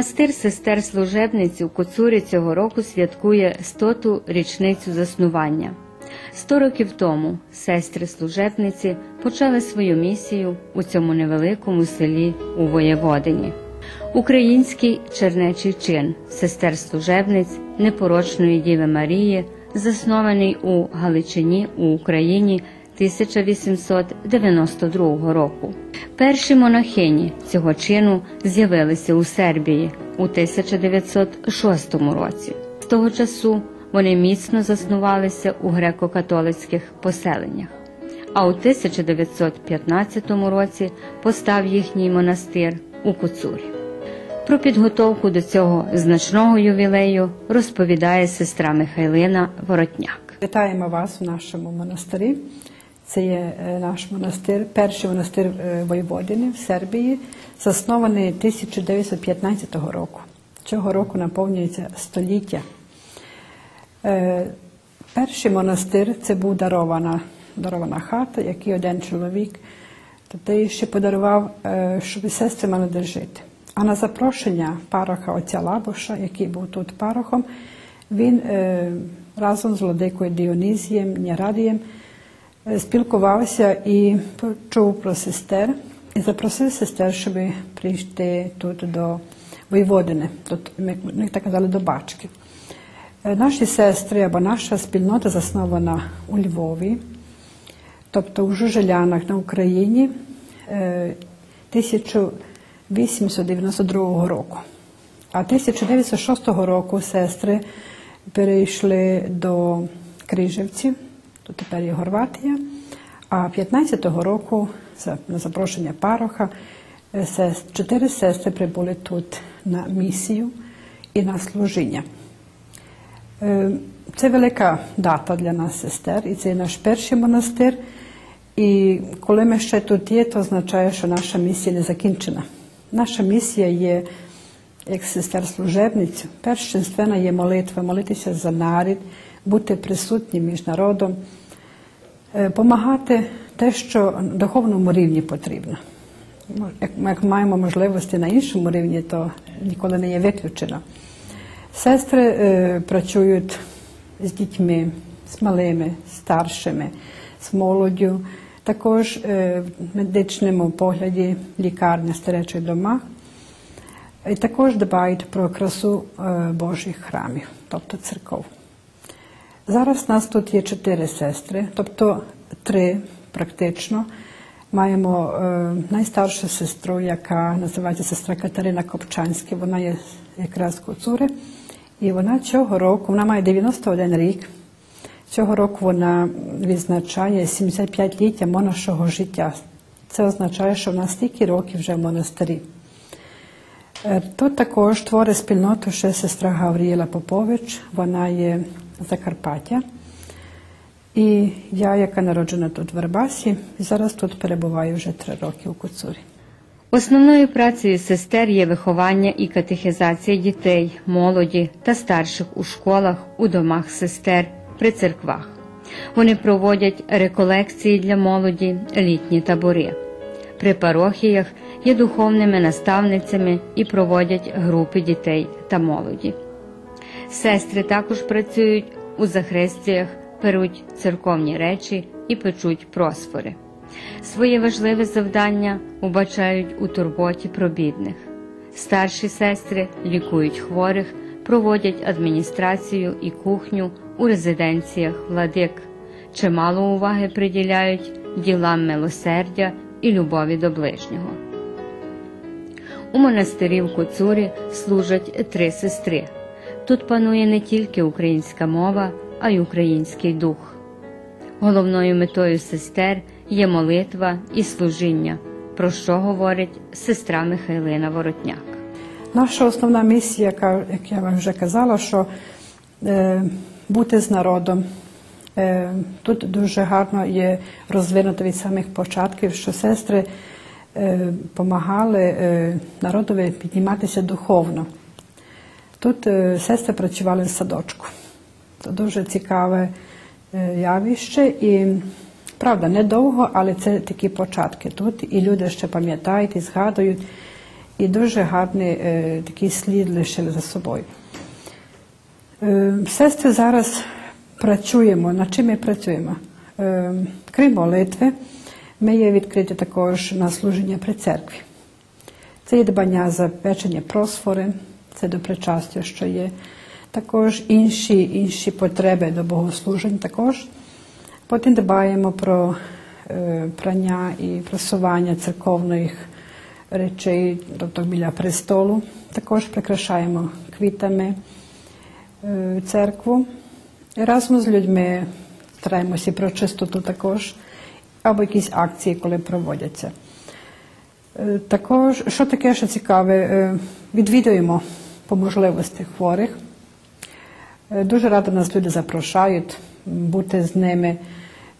Монастир сестер служебниць у Коцурі цього року святкує 100-ту річницю заснування. Сто років тому сестри служебниці почали свою місію у цьому невеликому селі у Воєводині. Український чернечий чин сестер служебниць непорочної Діви Марії, заснований у Галичині у Україні 1892 року. Перші монахині цього чину з'явилися у Сербії у 1906 році. З того часу вони міцно заснувалися у греко-католицьких поселеннях. А у 1915 році постав їхній монастир у Куцурі. Про підготовку до цього значного ювілею розповідає сестра Михайлина Воротняк. Вітаємо вас у нашому монастирі. Це є е, наш монастир, перший монастир е, Воєводини в Сербії, заснований 1915 року. Цього року наповнюється століття. Е, Перший монастир це був дарована, дарована хата, який один чоловік тоді ще подарував, щоб сестри мали де жити. А на запрошення пароха отця Лабоша, який був тут парохом, він разом з владикою Діонізієм, Нярадієм спілкувався і почув про сестер і запросив сестер, щоб прийти тут до Воєводини, тут, ми, ми так казали, до Бачки. Е, Наші сестри або наша спільнота заснована у Львові, тобто у Жужелянах на Україні е, 1892 року. А 1906 року сестри перейшли до Крижівців, то тепер є Горватія. А 15-го року, на запрошення пароха, е, чотири сестри прибули тут на місію і на служіння. Е, Це велика дата для нас, сестер, і це наш перший монастир. І коли ми ще тут є, то означає, що наша місія не закінчена. Наша місія є, як сестер служебниць, першинственна є молитва, молитися за нарід, бути присутнім між народом, допомагати те, що на духовному рівні потрібно. Ну, як маємо можливості на іншому рівні, то ніколи не є виключено. Сестри е, працюють з дітьми, з малими, старшими, з молоддю, також е, в медичному погляді лікарня старечих домах. І також дбають про красу е, Божих храмів, тобто церков. Зараз нас тут є чотири сестри, тобто три практично. Маємо е, найстаршу сестру, яка називається сестра Катерина Копчанська. Вона є якраз Куцури. І вона цього року, вона має 91 рік. Цього року вона відзначає 75-ліття монашого життя. Це означає, що вона стільки років вже в монастирі. Е, Тут також творить спільноту ще сестра Гаврієла Попович, вона є Закарпаття. І я, яка народжена тут в Вербасі, і зараз тут перебуваю вже три роки у Куцурі. Основною працею сестер є виховання і катехізація дітей, молоді та старших у школах, у домах сестер, при церквах. Вони проводять реколекції для молоді, літні табори. При парохіях є духовними наставницями і проводять групи дітей та молоді. Сестри також працюють у захрестіях, перуть церковні речі і печуть просфори. Своє важливе завдання убачають у турботі про бідних. Старші сестри лікують хворих, проводять адміністрацію і кухню у резиденціях владик. Чимало уваги приділяють ділам милосердя і любові до ближнього. У монастирі в Коцурі служать три сестри. Тут панує не тільки українська мова, а й український дух. Головною метою сестер є молитва і служіння, про що говорить сестра Михайлина Воротняк. Наша основна місія, як я вам вже казала, що е, бути з народом. Е, тут дуже гарно є розвинуто від самих початків, що сестри допомагали е, народові підніматися духовно. Тут е, сестри працювали в садочку. Це дуже цікаве е, явище і правда, недовго, але це такі початки тут, і люди ще пам'ятають і згадують. і дуже гарний е, такий слід лишили за собою. Сестри зараз працюємо. Над чим ми працюємо? Крім молитви, ми є відкриті також на служення при церкві. Це є дбання за печення просфори, це до причастя, що є. Також інші, інші потреби до богослужень також. Потім дбаємо про е, прання і просування церковних речей, тобто біля престолу. Також прикрашаємо квітами е, церкву. І разом з людьми стараємося про чистоту також, або якісь акції, коли проводяться. Е, Також, що таке, що цікаве, е, відвідуємо по можливості хворих. Е, Дуже радо нас люди запрошають бути з ними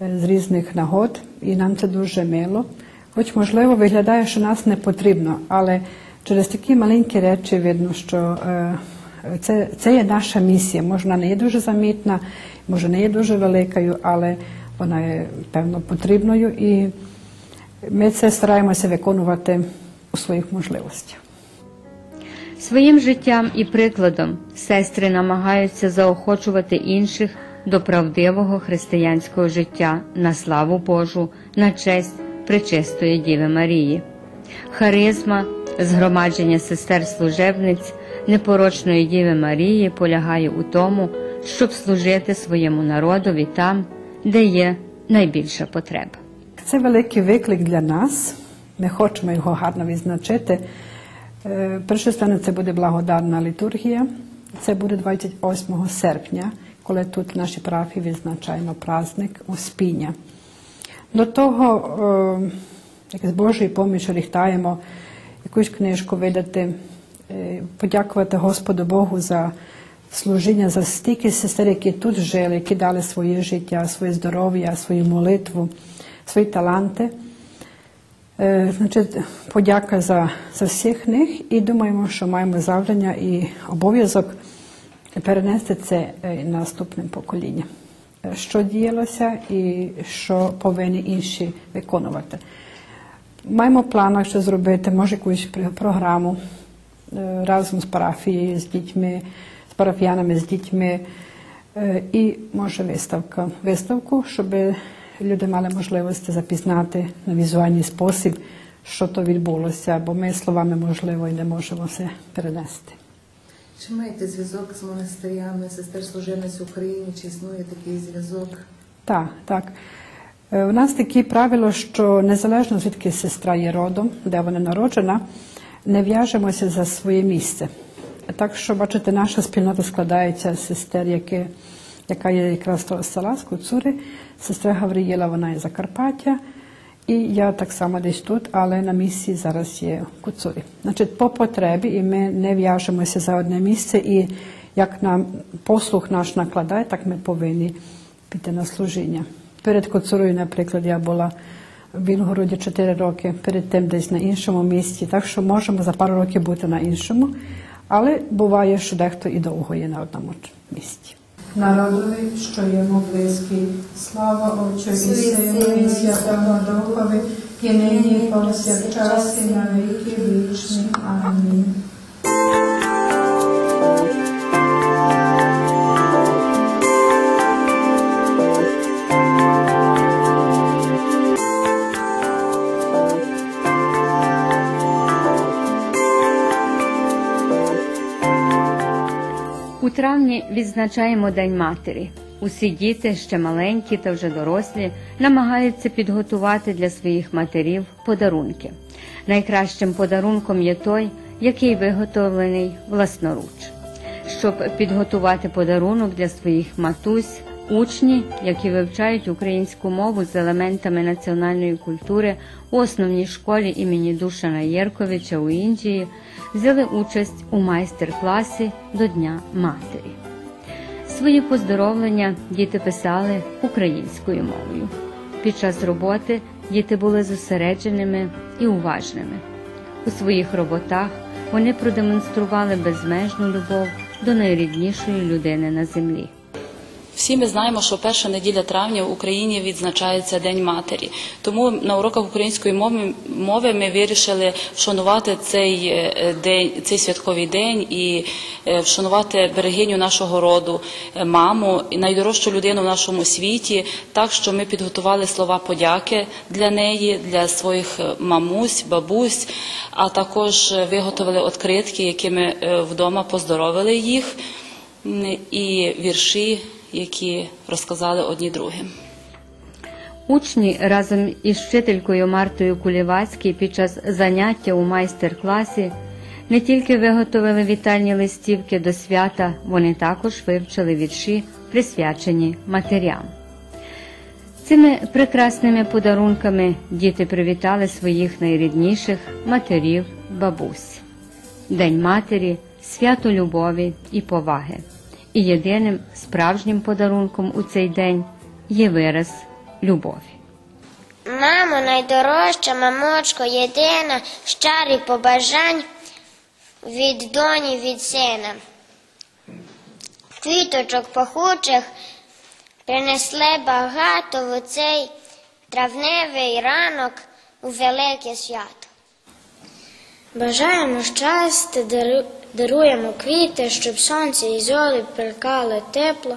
з різних нагод, і нам це дуже мило. Хоч, можливо, виглядає, що нас не потрібно, але через такі маленькі речі видно, що це, це є наша місія. Може, вона не є дуже замітна, може, не є дуже великою, але вона є певно потрібною. І ми це стараємося виконувати у своїх можливостях. Своїм життям і прикладом сестри намагаються заохочувати інших до правдивого християнського життя на славу Божу, на честь Пречистої Діви Марії. Харизма, згромадження сестер служебниць непорочної Діви Марії полягає у тому, щоб служити своєму народові там, де є найбільша потреба. Це великий виклик для нас. Ми хочемо його гарно відзначити. Е, Перше стане це буде благодатна літургія. Це буде 28 серпня, коли тут в нашій парафії відзначаємо праздник Успіння. До того, е, з Божої помічі ріхтаємо якусь книжку видати, е, подякувати Господу Богу за служіння, за стільки сестер, які тут жили, які дали своє життя, своє здоров'я, свою молитву, свої таланти. Е, Значить, подяка за, за всіх них і думаємо, що маємо завдання і обов'язок перенести це е, наступним поколінням. Е, Що діялося і що повинні інші виконувати. Маємо в планах що зробити, може якусь програму разом з парафією, з дітьми, з парафіянами, з дітьми. І може виставка. Виставку, щоб люди мали можливість запізнати на візуальний спосіб, що то відбулося, бо ми словами можливо і не можемо все перенести. Чи маєте зв'язок з монастирями, сестер служебниць України? Чи існує такий зв'язок? Так, так. Е, У нас таке правило, що незалежно звідки сестра є родом, де вона народжена, не в'яжемося за своє місце. Так що, бачите, наша спільнота складається з сестер, які, яка є якраз з села, з Куцури. Сестра Гаврієла, вона є з Закарпаття. І я так само десь тут, але на місці зараз є в Куцурі. Значить, по потребі, і ми не в'яжемося за одне місце, і як нам послух наш накладає, так ми повинні піти на служіння. Перед Коцурою, наприклад, я була в Білгороді 4 роки, перед тим десь на іншому місці, так що можемо за пару років бути на іншому, але буває, що дехто і довго є на одному місці. Народові, що йому близький, слава Отцю і Сину і Святому Духові, і нині і повсякчас і на віки вічні. Амінь. Відзначаємо День матері. Усі діти, ще маленькі та вже дорослі, намагаються підготувати для своїх матерів подарунки. Найкращим подарунком є той, який виготовлений власноруч. Щоб підготувати подарунок для своїх матусь, учні, які вивчають українську мову з елементами національної культури у основній школі імені Душана Єрковича у Індії, взяли участь у майстер-класі до Дня матері. Свої поздоровлення діти писали українською мовою. Під час роботи діти були зосередженими і уважними. У своїх роботах вони продемонстрували безмежну любов до найріднішої людини на землі. Всі ми знаємо, що перша неділя травня в Україні відзначається День матері. Тому на уроках української мови, ми вирішили вшанувати цей е, день, цей святковий день і е, вшанувати берегиню нашого роду, е, маму і найдорожчу людину в нашому світі. Так що ми підготували слова подяки для неї, для своїх мамусь, бабусь, а також виготовили откритки, якими вдома поздоровили їх, і вірші, які розказали одні другим. Учні разом із вчителькою Мартою Кулівацькій під час заняття у майстер-класі не тільки виготовили вітальні листівки до свята, вони також вивчили вірші, присвячені матерям. Цими прекрасними подарунками діти привітали своїх найрідніших матерів, бабусь. День матері свято любові і поваги. І єдиним справжнім подарунком у цей день є вираз любові. Мамо, найдорожча, мамочко, єдина, щарі побажань від доні, від сина. Квіточок пахучих принесли багато в цей травневий ранок у велике свято. Бажаємо щастя, дару- даруємо квіти, щоб сонце і зорі плекали тепло,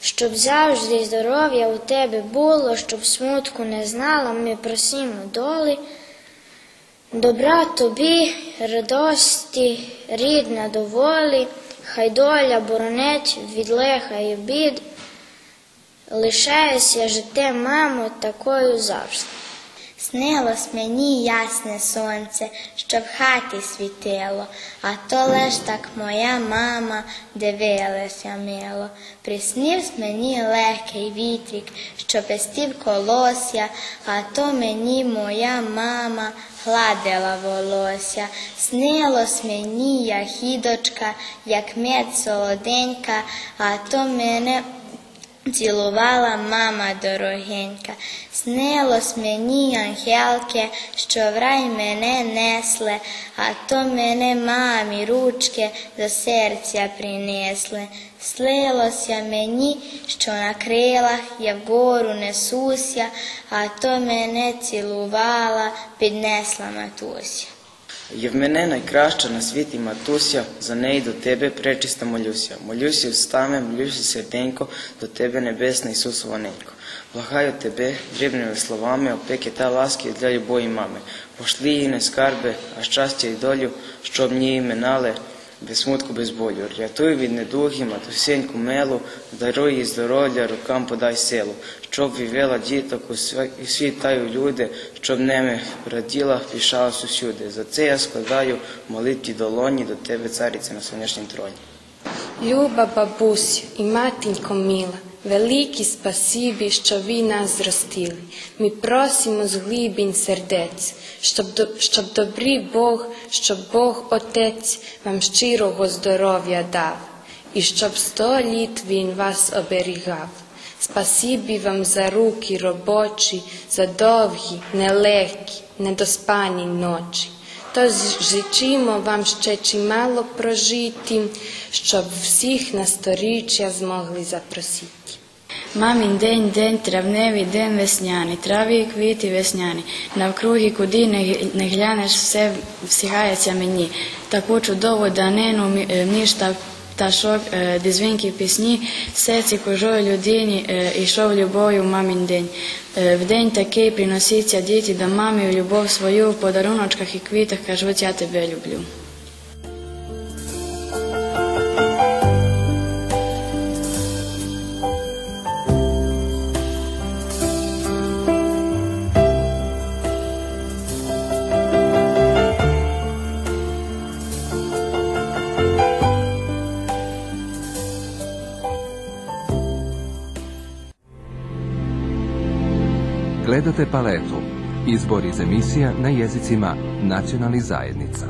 щоб завжди здоров'я у тебе було, щоб смутку не знала, ми просимо долі. Добра тобі, радості, рідна доволі, хай доля боронить від лиха і бід. Лишайся жити, мамо, такою завжди. Снилось мені ясне сонце, що в хаті світило, а то лиш так моя мама дивилася мило. Приснивсь мені легкий вітрик, що пестив колосся, а то мені моя мама гладила волосся. Снилось мені яхідочка, як мед солоденька, а то мене Цілувала мама дорогенька, снилось мені ангелки, що в рай мене несли, а то мене мамі ручки до серця принесли. Слилося мені, що на крилах я вгору несуся, а то мене цілувала, піднесла матуся. Є в мене найкраща на світі матуся, за неї до тебе пречиста молюся. Молюся встане, молюся серденько, до тебе небесна Ісус Воненько. Благаю тебе дрібними словами, опеки та ласки для любої мами. Пошли їй не скарби, а щастя й долю, щоб мені минали без смутку, без болю. Рятуй від недуги, матусеньку мелу, даруй їй здоров'я, рукам подай силу, щоб вівела діток у сві- світ та у люди, щоб ними раділа, пішалась усюди. За це я складаю молитві долоні до тебе, цариця на сонячній троні. Люба бабусю і матінько мила, великі спасибі, що ви нас зростили. Ми просимо з глибінь сердець, щоб, щоб добрий Бог, щоб Бог Отець вам щирого здоров'я дав, і щоб сто літ Він вас оберігав. Спасибі вам за руки робочі, за довгі, нелегкі, недоспані ночі. То жичимо вам ще чимало прожити, щоб всіх на сторіччя змогли запросити. Мамін день, день, травневий, день весняний, траві і квіти весняні. Навкруги, куди не, глянеш, все всігається мені. Таку чудову данину е, між та пташок, е, дзвінки пісні, серці кожої людині йшов ішов любов'ю мамін день. Е, В день такий приносяться діти до мами в любов свою, в подаруночках і квітах кажуть, я тебе люблю. Gledate paletu. Izbor iz emisija na jezicima nacionalnih zajednica.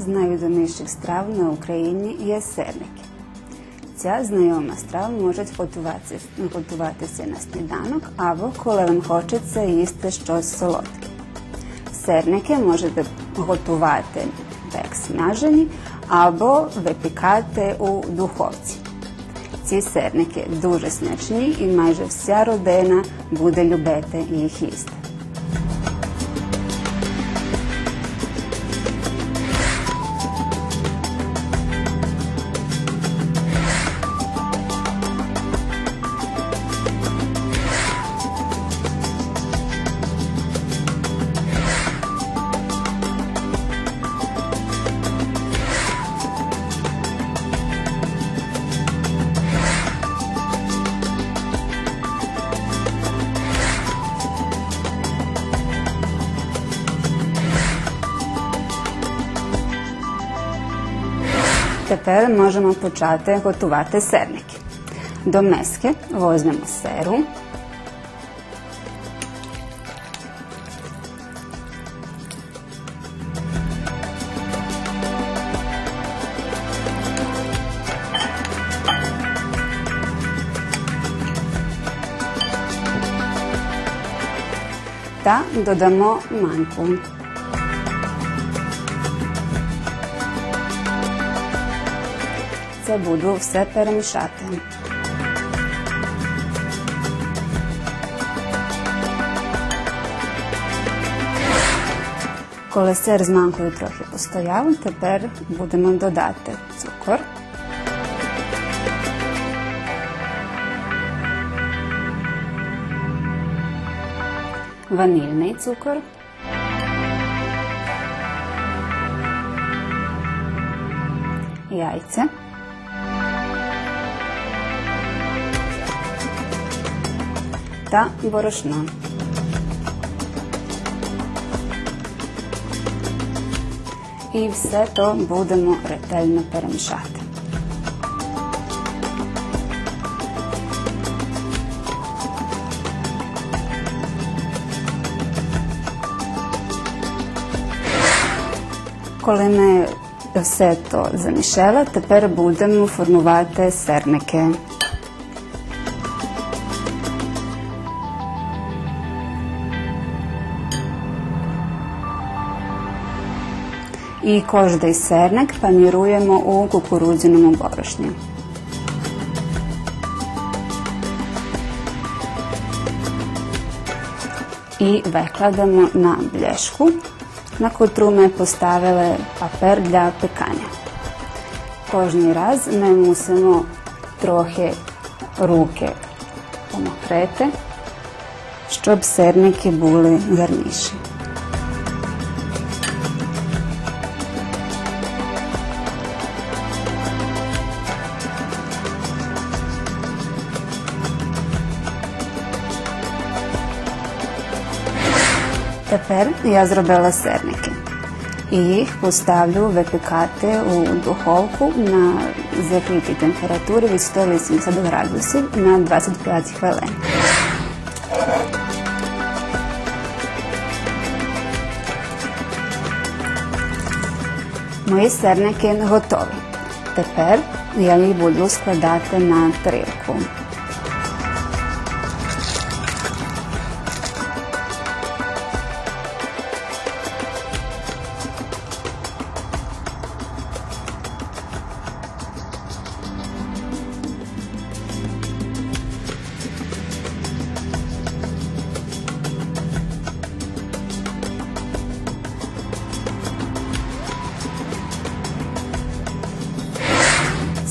З найвідоміших страв на Україні є сирники. Ця знайома страва може готуватися, на сніданок або коли вам хочеться їсти щось солодке. Сирники можете готувати як смажені або випікати у духовці. Ці сирники дуже смачні і майже вся родина буде любити їх їсти. Тепер можемо почати готувати сирники. До миски візьмемо сиру. Та додамо манку. Це буду все перемішати. Коли сир з манкою трохи постояв, тепер будемо додати цукор. Ванільний цукор. Яйця. Та борошно. І все то будемо ретельно перемішати. Коли ми все то замішали, тепер будемо формувати i kožda i sernak panirujemo u kukuruđenom oborošnju. I vekladamo na blješku na koju trume postavile papir dla pekanja. Kožni raz memu trohe ruke pomokrete, ščob sernike bule garniši. Тепер я зробила сирники. І їх поставлю випікати у духовку на закритій температурі від 180 градусів на 25 хвилин. Мої сирники готові. Тепер я їх буду складати на тарілку.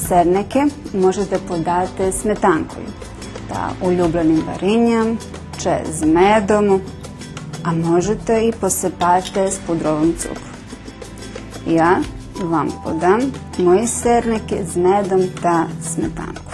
Сирники можете подати сметанкою та улюбленим варенням чи з медом, а можете і посипати з пудровим цукром. Я вам подам мої сирники з медом та сметанкою.